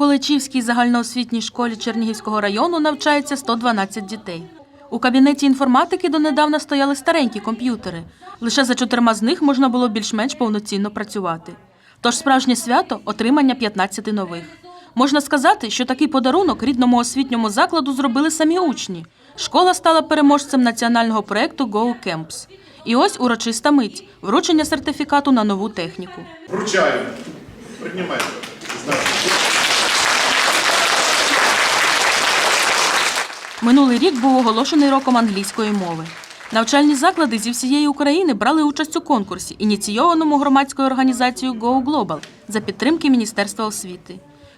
Колечівській загальноосвітній школі Чернігівського району навчається 112 дітей. У кабінеті інформатики донедавна стояли старенькі комп'ютери. Лише за чотирма з них можна було більш-менш повноцінно працювати. Тож справжнє свято отримання 15 нових. Можна сказати, що такий подарунок рідному освітньому закладу зробили самі учні. Школа стала переможцем національного проєкту Go Camps. І ось урочиста мить вручення сертифікату на нову техніку. Вручаю. Приймайте. Минулий рік був оголошений роком англійської мови. Навчальні заклади зі всієї України брали участь у конкурсі, ініційованому громадською організацією Go Global за підтримки Міністерства освіти.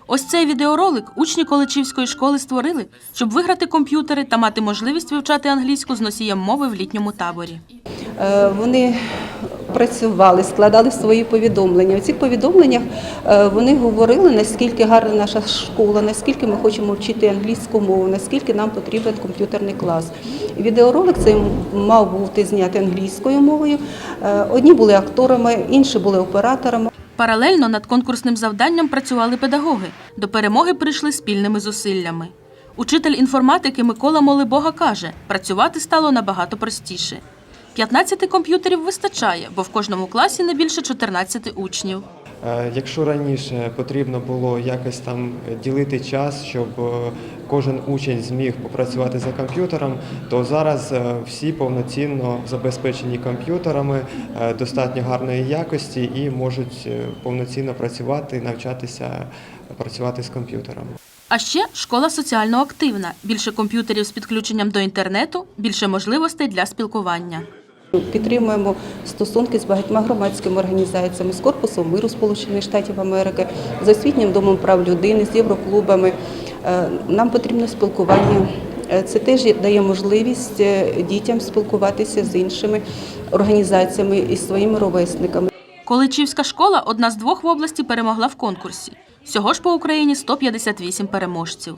Ось цей відеоролик учні Колечівської школи створили, щоб виграти комп'ютери та мати можливість вивчати англійську з носієм мови в літньому таборі. Е, Вони працювали, складали свої повідомлення. У цих повідомленнях е, вони говорили, наскільки гарна наша школа, наскільки ми хочемо вчити англійську мову, наскільки нам потрібен комп'ютерний клас. Відеоролик цей мав бути знятий англійською мовою. Е, Одні були акторами, інші були операторами. Паралельно над конкурсним завданням працювали педагоги. До перемоги прийшли спільними зусиллями. Учитель інформатики Микола Молибога каже, працювати стало набагато простіше. 15 комп'ютерів вистачає, бо в кожному класі не більше 14 учнів. Е, Якщо раніше потрібно було якось там ділити час, щоб е, кожен учень зміг попрацювати за комп'ютером, то зараз е, всі повноцінно забезпечені комп'ютерами достатньо гарної якості і можуть повноцінно працювати, навчатися працювати з комп'ютерами. А ще школа соціально активна. Більше комп'ютерів з підключенням до інтернету, більше можливостей для спілкування. Підтримуємо стосунки з багатьма громадськими організаціями, з Корпусом миру Сполучених Штатів Америки, з освітнім домом прав людини, з євроклубами. Е, Нам потрібно спілкування. Е, Це теж дає можливість е, дітям спілкуватися з іншими організаціями і своїми ровесниками. Количівська школа одна з двох в області перемогла в конкурсі. Всього ж по Україні 158 переможців.